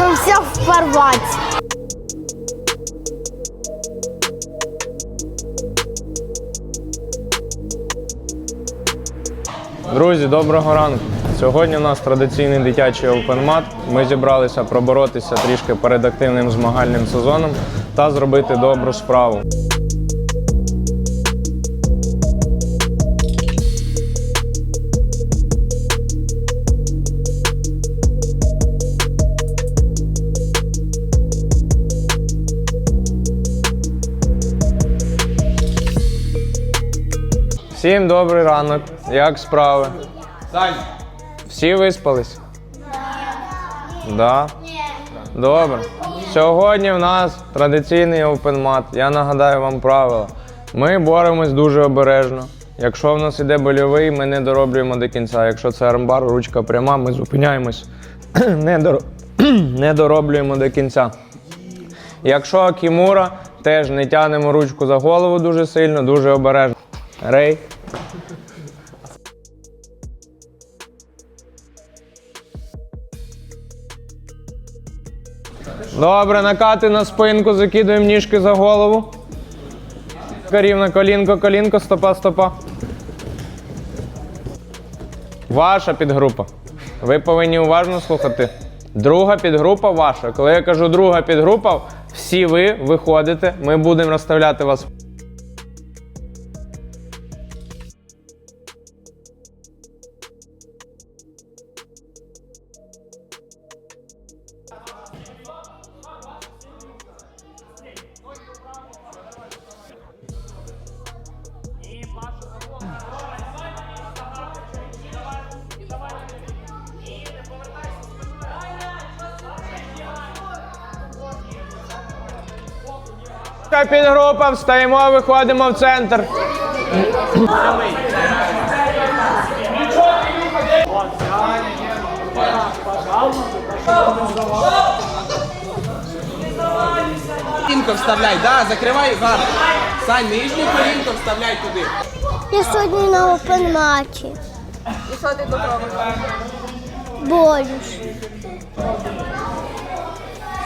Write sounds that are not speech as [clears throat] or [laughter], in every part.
можем всех порвать. Друзі, доброго ранку. Сьогодні у нас традиційний дитячий опенмат. Ми зібралися проборотися трішки перед активним змагальним сезоном та зробити добру справу. Всім добрий ранок. Як справи? Всі виспались? Да. Добре. Сьогодні в нас традиційний опенмат. Я нагадаю вам правила. Ми боремось дуже обережно. Якщо в нас іде больовий, ми не дороблюємо до кінця. Якщо це армбар, ручка пряма, ми зупиняємось. [clears throat] не, дор... [clears throat] не дороблюємо до кінця. Якщо кімура, теж не тянемо ручку за голову дуже сильно, дуже обережно. Рей. Добре, накати на спинку, закидуємо ніжки за голову. Рівно колінко, колінко, стопа, стопа. Ваша підгрупа. Ви повинні уважно слухати. Друга підгрупа ваша. Коли я кажу друга підгрупа, всі ви виходите, ми будемо розставляти вас. Друга підгрупа, встаємо, виходимо в центр. Колінко вставляй, да, закривай гарно. Сань, нижню колінко вставляй туди. Я сьогодні на опенматі. І що ти тут робиш? Борюсь.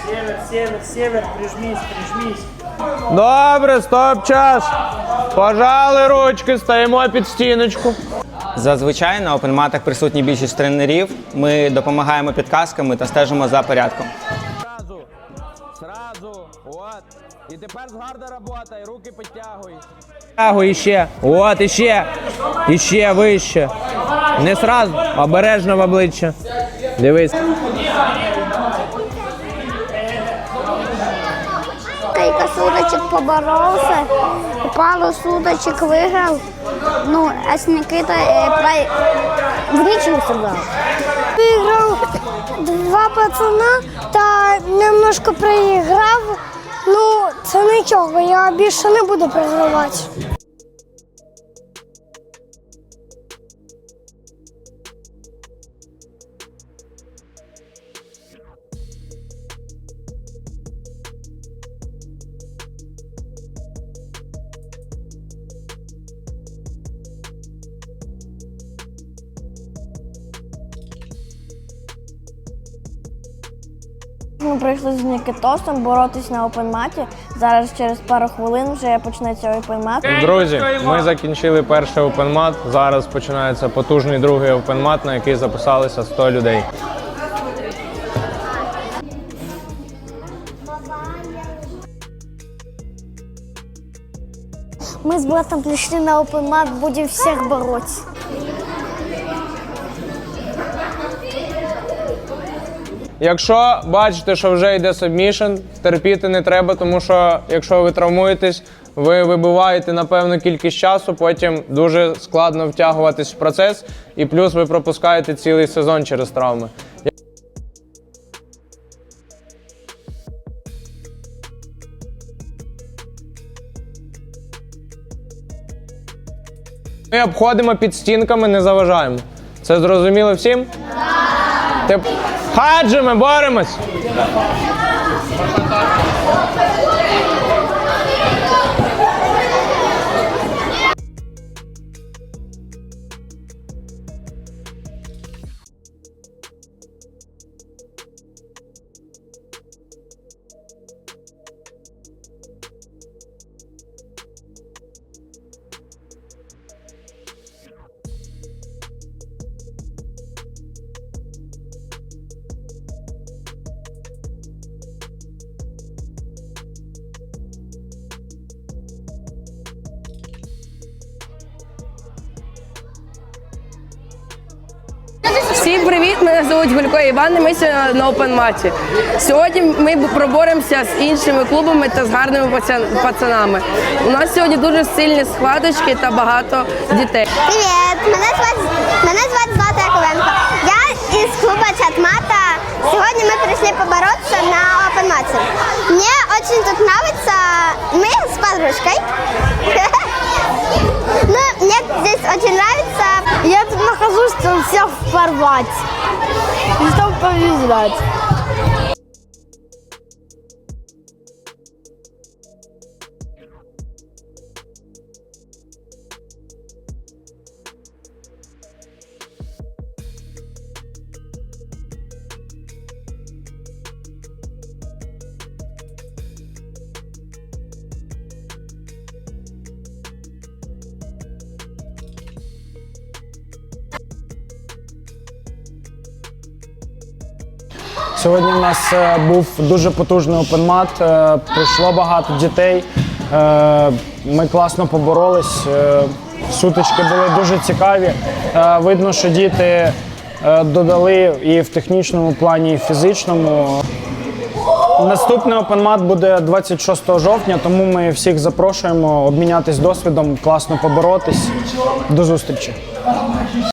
Север, север, север, прижмись, прижмись. Добре, стоп час. Пожали ручки, стаємо під стіночку. Зазвичай на опенматах присутні більшість тренерів. Ми допомагаємо підказками та стежимо за порядком. Сразу, сразу, от. І тепер згарда робота, і руки підтягуй. Підтягуй іще, от, іще, іще вище. Не сразу, обережно в обличчя. Дивись. Кілька суточок поборовся, пару судочок виграв. Ну, а с Никита э, про... в нічого сыграл. Виграв два пацана та немножко проіграв. Ну, це нічого, я більше не буду програвати. Ми прийшли з Нікітосом боротись на опенматі. Зараз через пару хвилин вже почнеться опенмат. Друзі, ми закінчили перший опенмат. Зараз починається потужний другий опенмат, на який записалися 100 людей. Мы с братом пришли на опенмат, будем всех бороться. Якщо бачите, що вже йде сабмішн, терпіти не треба, тому що якщо ви травмуєтесь, ви вибиваєте на певну кількість часу, потім дуже складно втягуватись в процес, і плюс ви пропускаєте цілий сезон через травми. Ми обходимо під стінками, не заважаємо. Це зрозуміло всім? Так. Хаджимо, боремось! Привіт! Мене звуть Гулько Іван. і Ми сьогодні на опенматі. Сьогодні ми проборемося з іншими клубами та з гарними пацанами. У нас сьогодні дуже сильні схваточки та багато дітей. Привет, мене звати, мене звати Злата Яковенко. Я із клубу Чатмата. Сьогодні ми прийшли поборотися на Open Mate. Мне очень тут нравится, мы с подружкой. [laughs] Ну, мне здесь очень нравится. Я тут нахожусь, в порвать. И что побеждать. Сьогодні в нас е, був дуже потужний опенмат, прийшло багато дітей. Е, Ми класно поборолись. е, Сутички були дуже цікаві. Видно, що діти додали і в технічному плані, і в фізичному. Наступний опенмат буде 26 жовтня, тому ми всіх запрошуємо обмінятись досвідом, класно поборотись. До зустрічі!